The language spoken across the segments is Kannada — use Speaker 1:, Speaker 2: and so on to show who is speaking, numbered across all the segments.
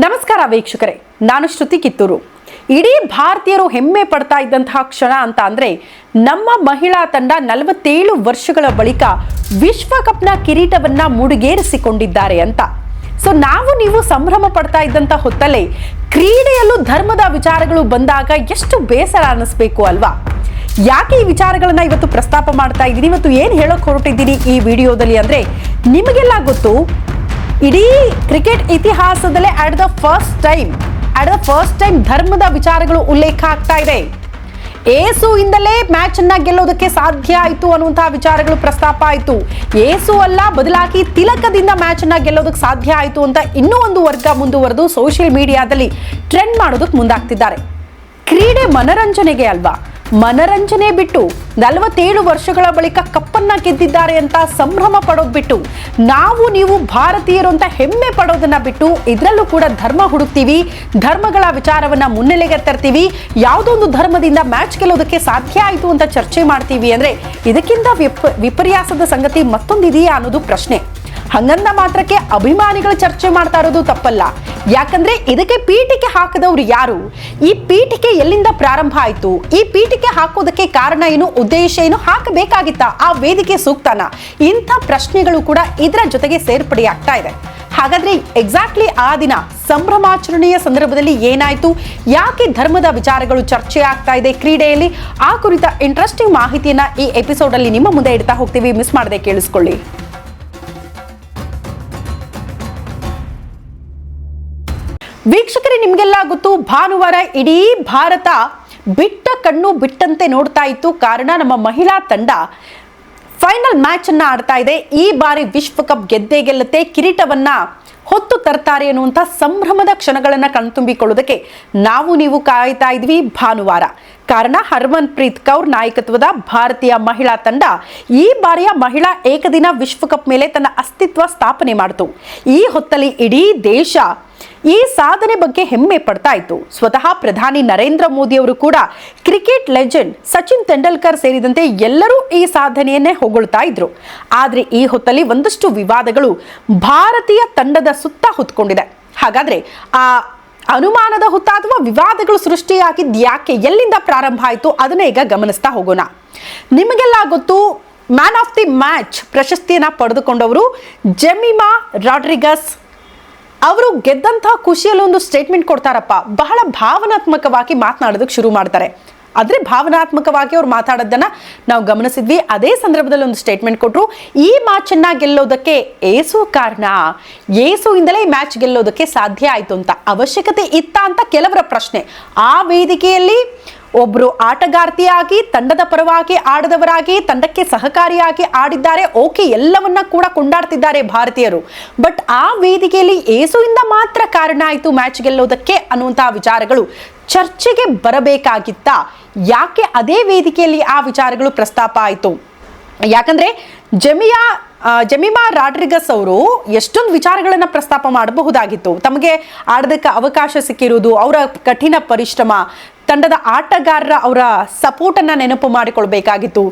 Speaker 1: ನಮಸ್ಕಾರ ವೀಕ್ಷಕರೇ, ನಾನು ಶ್ರುತಿ ಕಿತ್ತೂರು. ಇಡೀ ಭಾರತೀಯರು ಹೆಮ್ಮೆ ಪಡ್ತಾ ಇದ್ದಂತಹ ಕ್ಷಣ ಅಂತ ಅಂದ್ರೆ ನಮ್ಮ ಮಹಿಳಾ ತಂಡ ನಲವತ್ತೇಳು ವರ್ಷಗಳ ಬಳಿಕ ವಿಶ್ವಕಪ್ನ ಕಿರೀಟವನ್ನ ಮುಡುಗೇರಿಸಿಕೊಂಡಿದ್ದಾರೆ ಅಂತ. ಸೊ ನಾವು ನೀವು ಸಂಭ್ರಮ ಪಡ್ತಾ ಇದ್ದಂಥ ಹೊತ್ತಲ್ಲೇ ಕ್ರೀಡೆಯಲ್ಲೂ ಧರ್ಮದ ವಿಚಾರಗಳು ಬಂದಾಗ ಎಷ್ಟು ಬೇಸರ ಅನ್ನಿಸ್ಬೇಕು ಅಲ್ವಾ? ಯಾಕೆ ಈ ವಿಚಾರಗಳನ್ನ ಇವತ್ತು ಪ್ರಸ್ತಾಪ ಮಾಡ್ತಾ ಇದ್ದೀನಿ? ಇವತ್ತು ಏನು ಹೇಳೋಕೆ ಹೊರಟಿದ್ದೀನಿ ಈ ವಿಡಿಯೋದಲ್ಲಿ ಅಂದ್ರೆ ನಿಮಗೆಲ್ಲ ಗೊತ್ತು ಇಡೀ ಕ್ರಿಕೆಟ್ ಇತಿಹಾಸದಲ್ಲೇ at the first time at the first time ಧರ್ಮದ ವಿಚಾರಗಳು ಉಲ್ಲೇಖ ಆಗ್ತಾ ಇದೆ. ಏಸು ಇಂದಲೇ ಮ್ಯಾಚ್ ಅನ್ನ ಗೆಲ್ಲೋದಕ್ಕೆ ಸಾಧ್ಯ ಆಯಿತು ಅನ್ನುವಂತಹ ವಿಚಾರಗಳು ಪ್ರಸ್ತಾಪ ಆಯಿತು. ಏಸು ಅಲ್ಲ, ಬದಲಾಗಿ ತಿಲಕದಿಂದ ಮ್ಯಾಚ್ ಅನ್ನ ಗೆಲ್ಲೋದಕ್ಕೆ ಸಾಧ್ಯ ಆಯಿತು ಅಂತ ಇನ್ನೂ ಒಂದು ವರ್ಗ ಮುಂದುವರೆದು ಸೋಷಿಯಲ್ ಮೀಡಿಯಾದಲ್ಲಿ ಟ್ರೆಂಡ್ ಮಾಡೋದಕ್ಕೆ ಮುಂದಾಗ್ತಿದ್ದಾರೆ. ಕ್ರೀಡೆ ಮನರಂಜನೆಗೆ ಅಲ್ವಾ? ಮನರಂಜನೆ ಬಿಟ್ಟು ನಲವತ್ತೇಳು ವರ್ಷಗಳ ಬಳಿಕ ಕಪ್ಪನ್ನ ಗೆದ್ದಿದ್ದಾರೆ ಅಂತ ಸಂಭ್ರಮ ಪಡೋದು ಬಿಟ್ಟು ನಾವು ನೀವು ಭಾರತೀಯರು ಅಂತ ಹೆಮ್ಮೆ ಪಡೋದನ್ನ ಬಿಟ್ಟು ಇದರಲ್ಲೂ ಕೂಡ ಧರ್ಮ ಹುಡುಕ್ತೀವಿ, ಧರ್ಮಗಳ ವಿಚಾರವನ್ನ ಮುನ್ನೆಲೆಗೆ ತರ್ತೀವಿ, ಯಾವುದೊಂದು ಧರ್ಮದಿಂದ ಮ್ಯಾಚ್ ಗೆಲ್ಲೋದಕ್ಕೆ ಸಾಧ್ಯ ಆಯಿತು ಅಂತ ಚರ್ಚೆ ಮಾಡ್ತೀವಿ ಅಂದ್ರೆ ಇದಕ್ಕಿಂತ ವಿಪ, ವಿಪರ್ಯಾಸದ ಸಂಗತಿ ಮತ್ತೊಂದಿದೆಯಾ ಅನ್ನೋದು ಪ್ರಶ್ನೆ. ಹಂಗಂದ ಮಾತ್ರಕ್ಕೆ ಅಭಿಮಾನಿಗಳು ಚರ್ಚೆ ಮಾಡ್ತಾ ಇರೋದು ತಪ್ಪಲ್ಲ. ಯಾಕಂದ್ರೆ ಇದಕ್ಕೆ ಪೀಠಿಕೆ ಹಾಕದವ್ರು ಯಾರು? ಈ ಪೀಠಿಕೆ ಎಲ್ಲಿಂದ ಪ್ರಾರಂಭ ಆಯ್ತು? ಈ ಪೀಠಿಕೆ ಹಾಕೋದಕ್ಕೆ ಕಾರಣ ಏನು, ಉದ್ದೇಶ ಏನು, ಹಾಕಬೇಕಾಗಿತ್ತ? ಆ ವೇದಿಕೆ ಸೂಕ್ತನ? ಇಂಥ ಪ್ರಶ್ನೆಗಳು ಕೂಡ ಇದರ ಜೊತೆಗೆ ಸೇರ್ಪಡೆ ಆಗ್ತಾ ಇದೆ. ಹಾಗಾದ್ರೆ ಎಕ್ಸಾಕ್ಟ್ಲಿ ಆ ದಿನ ಸಂಭ್ರಮಾಚರಣೆಯ ಸಂದರ್ಭದಲ್ಲಿ ಏನಾಯ್ತು? ಯಾಕೆ ಧರ್ಮದ ವಿಚಾರಗಳು ಚರ್ಚೆ ಆಗ್ತಾ ಇದೆ ಕ್ರೀಡೆಯಲ್ಲಿ? ಆ ಕುರಿತ ಇಂಟ್ರೆಸ್ಟಿಂಗ್ ಮಾಹಿತಿಯನ್ನ ಈ ಎಪಿಸೋಡ್ ಅಲ್ಲಿ ನಿಮ್ಮ ಮುಂದೆ ಇಡ್ತಾ ಹೋಗ್ತೀವಿ. ಮಿಸ್ ಮಾಡದೆ ಕೇಳಿಸ್ಕೊಳ್ಳಿ. ವೀಕ್ಷಕರೇ, ನಿಮಗೆಲ್ಲ ಗೊತ್ತು, ಭಾನುವಾರ ಇಡೀ ಭಾರತ ಬಿಟ್ಟ ಕಣ್ಣು ಬಿಟ್ಟಂತೆ ನೋಡ್ತಾ ಇತ್ತು. ಕಾರಣ, ನಮ್ಮ ಮಹಿಳಾ ತಂಡ ಫೈನಲ್ ಮ್ಯಾಚ್ ಅನ್ನ ಆಡ್ತಾ ಇದೆ. ಈ ಬಾರಿ ವಿಶ್ವಕಪ್ ಗೆದ್ದೇ ಗೆಲ್ಲುತ್ತೆ. ಕಿರೀಟವನ್ನ ಹೊತ್ತು ತರ್ತಾರೆ ಅನ್ನುವಂಥ ಸಂಭ್ರಮದ ಕ್ಷಣಗಳನ್ನು ಕಣ್ತುಂಬಿಕೊಳ್ಳೋದಕ್ಕೆ ನಾವು ನೀವು ಕಾಯ್ತಾ ಇದ್ವಿ ಭಾನುವಾರ. ಕಾರಣ ಹರ್ಮನ್ ಪ್ರೀತ್ ಕೌರ್ ನಾಯಕತ್ವದ ಭಾರತೀಯ ಮಹಿಳಾ ತಂಡ ಈ ಬಾರಿಯ ಮಹಿಳಾ ಏಕದಿನ ವಿಶ್ವಕಪ್ ಮೇಲೆ ತನ್ನ ಅಸ್ತಿತ್ವ ಸ್ಥಾಪನೆ ಮಾಡಿತು. ಈ ಹೊತ್ತಲ್ಲಿ ಇಡೀ ದೇಶ ಈ ಸಾಧನೆ ಬಗ್ಗೆ ಹೆಮ್ಮೆ ಪಡ್ತಾ ಇತ್ತು. ಸ್ವತಃ ಪ್ರಧಾನಿ ನರೇಂದ್ರ ಮೋದಿ ಅವರು ಕೂಡ ಕ್ರಿಕೆಟ್ ಲೆಜೆಂಡ್ ಸಚಿನ್ ತೆಂಡೂಲ್ಕರ್ ಸೇರಿದಂತೆ ಎಲ್ಲರೂ ಈ ಸಾಧನೆಯನ್ನೇ ಹೊಗಳ್ತಾ ಇದ್ರು. ಆದ್ರೆ ಈ ಹೊತ್ತಲ್ಲಿ ಒಂದಷ್ಟು ವಿವಾದಗಳು ಭಾರತೀಯ ತಂಡದ ಸುತ್ತ ಹೊತ್ಕೊಂಡಿದೆ. ಹಾಗಾದ್ರೆ ಆ ಅನುಮಾನದ ಹುತ್ತ ಅಥವಾ ವಿವಾದಗಳು ಸೃಷ್ಟಿಯಾಗಿದ್ದು ಯಾಕೆ? ಎಲ್ಲಿಂದ ಪ್ರಾರಂಭ ಆಯಿತು? ಅದನ್ನೇ ಈಗ ಗಮನಿಸ್ತಾ ಹೋಗೋಣ. ನಿಮಗೆಲ್ಲ ಗೊತ್ತು, ಮ್ಯಾನ್ ಆಫ್ ದಿ ಮ್ಯಾಚ್ ಪ್ರಶಸ್ತಿಯನ್ನ ಪಡೆದುಕೊಂಡವರು ಜೆಮಿಮಾ ರಾಡ್ರಿಗಸ್ ಅವರು ಗೆದ್ದಂಥ ಖುಷಿಯಲ್ಲಿ ಒಂದು ಸ್ಟೇಟ್ಮೆಂಟ್ ಕೊಡ್ತಾರಪ್ಪ. ಬಹಳ ಭಾವನಾತ್ಮಕವಾಗಿ ಮಾತನಾಡೋದಕ್ಕೆ ಶುರು ಮಾಡ್ತಾರೆ. ಆದರೆ ಭಾವನಾತ್ಮಕವಾಗಿ ಅವ್ರು ಮಾತಾಡೋದನ್ನ ನಾವು ಗಮನಿಸಿದ್ವಿ. ಅದೇ ಸಂದರ್ಭದಲ್ಲಿ ಒಂದು ಸ್ಟೇಟ್ಮೆಂಟ್ ಕೊಟ್ಟರು ಈ ಮ್ಯಾಚನ್ನು ಗೆಲ್ಲೋದಕ್ಕೆ ಏಸು ಕಾರಣ? ಏಸುವಿಂದಲೇ ಈ ಮ್ಯಾಚ್ ಗೆಲ್ಲೋದಕ್ಕೆ ಸಾಧ್ಯ ಆಯಿತು ಅಂತ. ಅವಶ್ಯಕತೆ ಇತ್ತ ಅಂತ ಕೆಲವರ ಪ್ರಶ್ನೆ. ಆ ವೇದಿಕೆಯಲ್ಲಿ ಒಬ್ರು ಆಟಗಾರ್ತಿಯಾಗಿ, ತಂಡದ ಪರವಾಗಿ ಆಡದವರಾಗಿ, ತಂಡಕ್ಕೆ ಸಹಕಾರಿಯಾಗಿ ಆಡಿದ್ದಾರೆ. ಓಕೆ, ಎಲ್ಲವನ್ನ ಕೂಡ ಕೊಂಡಾಡ್ತಿದ್ದಾರೆ ಭಾರತೀಯರು. ಬಟ್ ಆ ವೇದಿಕೆಯಲ್ಲಿ ಏಸುವಿಂದ ಮಾತ್ರ ಕಾರಣ ಆಯಿತು ಮ್ಯಾಚ್ ಗೆಲ್ಲೋದಕ್ಕೆ ಅನ್ನುವಂತಹ ವಿಚಾರಗಳು ಚರ್ಚೆಗೆ ಬರಬೇಕಾಗಿತ್ತ. ಯಾಕೆ ಅದೇ ವೇದಿಕೆಯಲ್ಲಿ ಆ ವಿಚಾರಗಳು ಪ್ರಸ್ತಾಪ ಆಯಿತು? ಯಾಕಂದ್ರೆ ಜಮಿಯಾ ಜಮೀಮಾ ರಾಡ್ರಿಗಸ್ ಅವರು ಎಷ್ಟೊಂದು ವಿಚಾರಗಳನ್ನು ಪ್ರಸ್ತಾಪ ಮಾಡಬಹುದಾಗಿತ್ತು. ತಮಗೆ ಆಡೋದಕ್ಕೆ ಅವಕಾಶ ಸಿಕ್ಕಿರುವುದು, ಅವರ ಕಠಿಣ ಪರಿಶ್ರಮ ತಂಡದ ಆಟಗಾರರ ಅವರ ಸಪೋರ್ಟನ್ನು ನೆನಪು ಮಾಡಿಕೊಳ್ಬೇಕಾಗಿತ್ತು.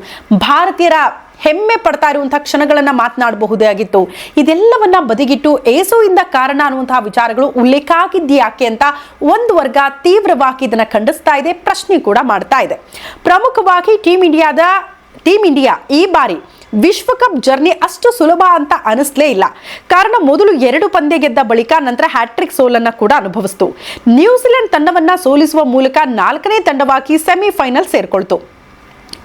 Speaker 1: ಭಾರತೀಯರ ಹೆಮ್ಮೆ ಪಡ್ತಾ ಇರುವಂತಹ ಕ್ಷಣಗಳನ್ನ ಮಾತನಾಡಬಹುದಾಗಿತ್ತು ಇದೆಲ್ಲವನ್ನ ಬದಿಗಿಟ್ಟು ಏಸುವಿಂದ ಕಾರಣ ಅನ್ನುವಂತಹ ವಿಚಾರಗಳು ಉಲ್ಲೇಖ ಆಗಿದ್ದು ಯಾಕೆ ಅಂತ ಒಂದು ವರ್ಗ ತೀವ್ರವಾಗಿ ಇದನ್ನು ಖಂಡಿಸ್ತಾ ಇದೆ, ಪ್ರಶ್ನೆ ಕೂಡ ಮಾಡ್ತಾ ಇದೆ. ಪ್ರಮುಖವಾಗಿ ಟೀಮ್ ಇಂಡಿಯಾದ ಟೀಮ್ ಇಂಡಿಯಾ ಈ ಬಾರಿ ವಿಶ್ವಕಪ್ ಜರ್ನಿ ಅಷ್ಟು ಸುಲಭ ಅಂತ ಅನಿಸ್ಲೇ ಇಲ್ಲ. ಕಾರಣ ಮೊದಲು ಎರಡು ಪಂದ್ಯ ಗೆದ್ದ ಬಳಿಕ ನಂತರ ಹ್ಯಾಟ್ರಿಕ್ ಸೋಲನ್ನ ಕೂಡ ಅನುಭವಿಸಿತು. ನ್ಯೂಜಿಲೆಂಡ್ ತಂಡವನ್ನ ಸೋಲಿಸುವ ಮೂಲಕ ನಾಲ್ಕನೇ ತಂಡವಾಗಿ ಸೆಮಿಫೈನಲ್ ಸೇರಿಕೊಳ್ತು.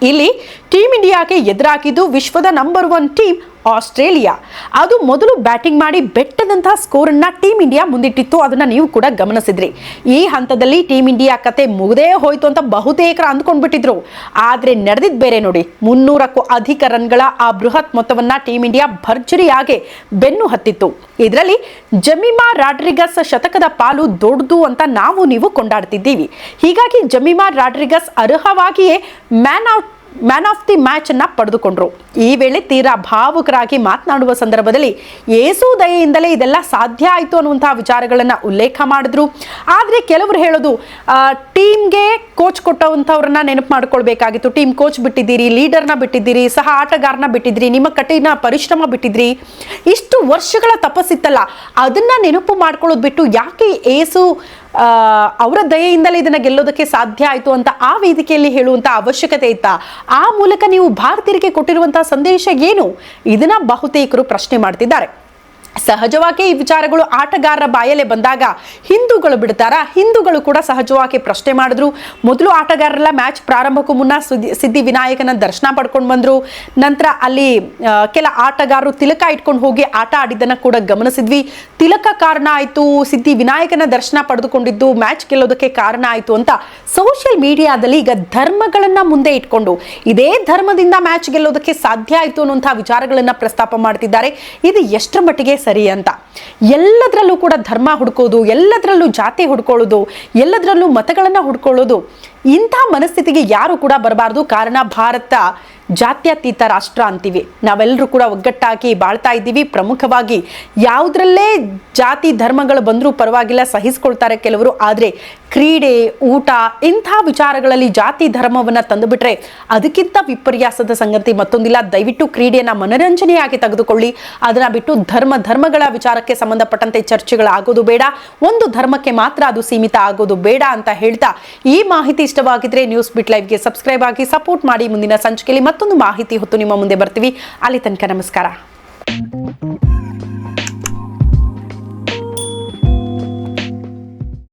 Speaker 1: ಇಲ್ಲಿ ಟೀಮ್ ಇಂಡಿಯಾಗೆ ಎದುರಾಗಿದ್ದು ವಿಶ್ವದ ನಂಬರ್ ಒನ್ ಟೀಮ್ ಆಸ್ಟ್ರೇಲಿಯಾ. ಅದು ಮೊದಲು ಬ್ಯಾಟಿಂಗ್ ಮಾಡಿ ಬೆಟ್ಟದಂತಹ ಸ್ಕೋರನ್ನು ಟೀಮ್ ಇಂಡಿಯಾ ಮುಂದಿಟ್ಟಿತ್ತು. ಅದನ್ನ ನೀವು ಕೂಡ ಗಮನಿಸಿದ್ರಿ. ಈ ಹಂತದಲ್ಲಿ ಟೀಮ್ ಇಂಡಿಯಾ ಕತೆ ಮುಗದೇ ಹೋಯ್ತು ಅಂತ ಬಹುತೇಕರು ಅಂದ್ಕೊಂಡ್ಬಿಟ್ಟಿದ್ರು. ಆದ್ರೆ ನಡೆದಿದ್ ಬೇರೆ ನೋಡಿ. ಮುನ್ನೂರಕ್ಕೂ ಅಧಿಕ ರನ್ಗಳ ಆ ಬೃಹತ್ ಮೊತ್ತವನ್ನ ಟೀಮ್ ಇಂಡಿಯಾ ಭರ್ಜರಿಯಾಗಿ ಬೆನ್ನು ಹತ್ತಿತ್ತು. ಇದರಲ್ಲಿ ಜಮೀಮಾ ರಾಡ್ರಿಗಸ್ ಶತಕದ ಪಾಲು ದೊಡ್ಡದು ಅಂತ ನಾವು ನೀವು ಕೊಂಡಾಡ್ತಿದ್ದೀವಿ. ಹೀಗಾಗಿ Jemimah Rodrigues ಅರ್ಹವಾಗಿಯೇ man out man of the match ಅನ್ನ ಪಡೆದುಕೊಂಡ್ರು. ಈ ವೇಳೆ ತೀರಾ ಭಾವುಕರಾಗಿ ಮಾತನಾಡುವ ಸಂದರ್ಭದಲ್ಲಿ ಏಸು ದಯೆಯಿಂದಲೇ ಇದೆಲ್ಲ ಸಾಧ್ಯ ಆಯಿತು ಅನ್ನುವಂತಹ ವಿಚಾರಗಳನ್ನ ಉಲ್ಲೇಖ ಮಾಡಿದ್ರು. ಆದರೆ ಕೆಲವರು ಹೇಳೋದು ಟೀಮ್ಗೆ ಕೋಚ್ ಕೊಟ್ಟವಂಥವ್ರನ್ನ ನೆನಪು ಮಾಡ್ಕೊಳ್ಬೇಕಾಗಿತ್ತು. ಟೀಮ್ ಕೋಚ್ ಬಿಟ್ಟಿದ್ದೀರಿ ಲೀಡರ್ನ ಬಿಟ್ಟಿದ್ದೀರಿ, ಸಹ ಆಟಗಾರನ ಬಿಟ್ಟಿದ್ರಿ ನಿಮ್ಮ ಕಠಿಣ ಪರಿಶ್ರಮ ಬಿಟ್ಟಿದ್ರಿ ಇಷ್ಟು ವರ್ಷಗಳ ತಪಸ್ಸಿತ್ತಲ್ಲ, ಅದನ್ನ ನೆನಪು ಮಾಡ್ಕೊಳ್ಳೋದು ಬಿಟ್ಟು ಯಾಕೆ ಏಸು ಅವರ ದಯೆಯಿಂದಲೇ ಇದನ್ನ ಗೆಲ್ಲೋದಕ್ಕೆ ಸಾಧ್ಯ ಆಯಿತು ಅಂತ ಆ ವೇದಿಕೆಯಲ್ಲಿ ಹೇಳುವಂತ ಅವಶ್ಯಕತೆ ಇತ್ತ. ಆ ಮೂಲಕ ನೀವು ಭಾರತೀಯರಿಗೆ ಕೊಟ್ಟಿರುವಂತಹ ಸಂದೇಶ ಏನು? ಇದನ್ನ ಬಹುತೇಕರು ಪ್ರಶ್ನೆ ಮಾಡ್ತಿದ್ದಾರೆ. ಸಹಜವಾಗಿ ಈ ವಿಚಾರಗಳು ಆಟಗಾರರ ಬಾಯಲ್ಲೇ ಬಂದಾಗ ಹಿಂದೂಗಳು ಬಿಡ್ತಾರಾ. ಹಿಂದೂಗಳು ಕೂಡ ಸಹಜವಾಗಿ ಪ್ರಶ್ನೆ ಮಾಡಿದ್ರು. ಮೊದಲು ಆಟಗಾರರೆಲ್ಲ ಮ್ಯಾಚ್ ಪ್ರಾರಂಭಕ್ಕೂ ಮುನ್ನ ಸುದ್ದಿ ಸಿದ್ಧಿ ವಿನಾಯಕನ ದರ್ಶನ ಪಡ್ಕೊಂಡು ಬಂದ್ರು. ನಂತರ ಅಲ್ಲಿ ಕೆಲ ಆಟಗಾರರು ತಿಲಕ ಇಟ್ಕೊಂಡು ಹೋಗಿ ಆಟ ಆಡಿದ್ದನ್ನು ಕೂಡ ಗಮನಿಸಿದ್ವಿ. ತಿಲಕ ಕಾರಣ ಆಯಿತು ಸಿದ್ಧಿ ವಿನಾಯಕನ ದರ್ಶನ ಪಡೆದುಕೊಂಡಿದ್ದು, ಮ್ಯಾಚ್ ಗೆಲ್ಲೋದಕ್ಕೆ ಕಾರಣ ಆಯಿತು ಅಂತ ಸೋಷಿಯಲ್ ಮೀಡಿಯಾದಲ್ಲಿ ಈಗ ಧರ್ಮಗಳನ್ನು ಮುಂದೆ ಇಟ್ಕೊಂಡು, ಇದೇ ಧರ್ಮದಿಂದ ಮ್ಯಾಚ್ ಗೆಲ್ಲೋದಕ್ಕೆ ಸಾಧ್ಯ ಆಯಿತು ಅನ್ನುವಂಥ ವಿಚಾರಗಳನ್ನು ಪ್ರಸ್ತಾಪ ಮಾಡ್ತಿದ್ದಾರೆ. ಇದು ಎಷ್ಟರ ಮಟ್ಟಿಗೆ ಸರಿ ಅಂತ. ಎಲ್ಲದರಲ್ಲೂ ಕೂಡ ಧರ್ಮ ಹುಡ್ಕೋದು, ಎಲ್ಲದರಲ್ಲೂ ಜಾತಿ ಹುಡ್ಕೊಳ್ಳೋದು, ಎಲ್ಲದರಲ್ಲೂ ಮತಗಳನ್ನ ಹುಡ್ಕೊಳ್ಳೋದು, ಇಂಥ ಮನಸ್ಥಿತಿಗೆ ಯಾರು ಕೂಡ ಬರಬಾರ್ದು. ಕಾರಣ ಭಾರತ ಜಾತ್ಯತೀತ ರಾಷ್ಟ್ರ ಅಂತೀವಿ. ನಾವೆಲ್ಲರೂ ಕೂಡ ಒಗ್ಗಟ್ಟಾಗಿ ಬಾಳ್ತಾ ಇದ್ದೀವಿ. ಪ್ರಮುಖವಾಗಿ ಯಾವುದ್ರಲ್ಲೇ ಜಾತಿ ಧರ್ಮಗಳು ಬಂದರೂ ಪರವಾಗಿಲ್ಲ, ಸಹಿಸ್ಕೊಳ್ತಾರೆ ಕೆಲವರು. ಆದರೆ ಕ್ರೀಡೆ, ಊಟ ಇಂಥ ವಿಚಾರಗಳಲ್ಲಿ ಜಾತಿ ಧರ್ಮವನ್ನು ತಂದುಬಿಟ್ರೆ ಅದಕ್ಕಿಂತ ವಿಪರ್ಯಾಸದ ಸಂಗತಿ ಮತ್ತೊಂದಿಲ್ಲ. ದಯವಿಟ್ಟು ಕ್ರೀಡೆಯನ್ನ ಮನರಂಜನೆಯಾಗಿ ತೆಗೆದುಕೊಳ್ಳಿ. ಅದನ್ನು ಬಿಟ್ಟು ಧರ್ಮ, ಧರ್ಮಗಳ ವಿಚಾರಕ್ಕೆ ಸಂಬಂಧಪಟ್ಟಂತೆ ಚರ್ಚೆಗಳಾಗೋದು ಬೇಡ. ಒಂದು ಧರ್ಮಕ್ಕೆ ಮಾತ್ರ ಅದು ಸೀಮಿತ ಆಗೋದು ಬೇಡ ಅಂತ ಹೇಳ್ತಾ ಈ ಮಾಹಿತಿ ಇಷ್ಟವಾಗಿದ್ರೆ ನ್ಯೂಸ್ ಬಿಟ್ ಲೈವ್ಗೆ ಸಬ್ಸ್ಕ್ರೈಬ್ ಆಗಿ ಸಪೋರ್ಟ್ ಮಾಡಿ ಮುಂದಿನ ಸಂಚಿಕೆಯಲ್ಲಿ ಮತ್ತೊಂದು ಮಾಹಿತಿ ಹೊತ್ತು ನಿಮ್ಮ ಮುಂದೆ ಬರ್ತೀವಿ. ಅಲ್ಲಿ ತನಕ ನಮಸ್ಕಾರ.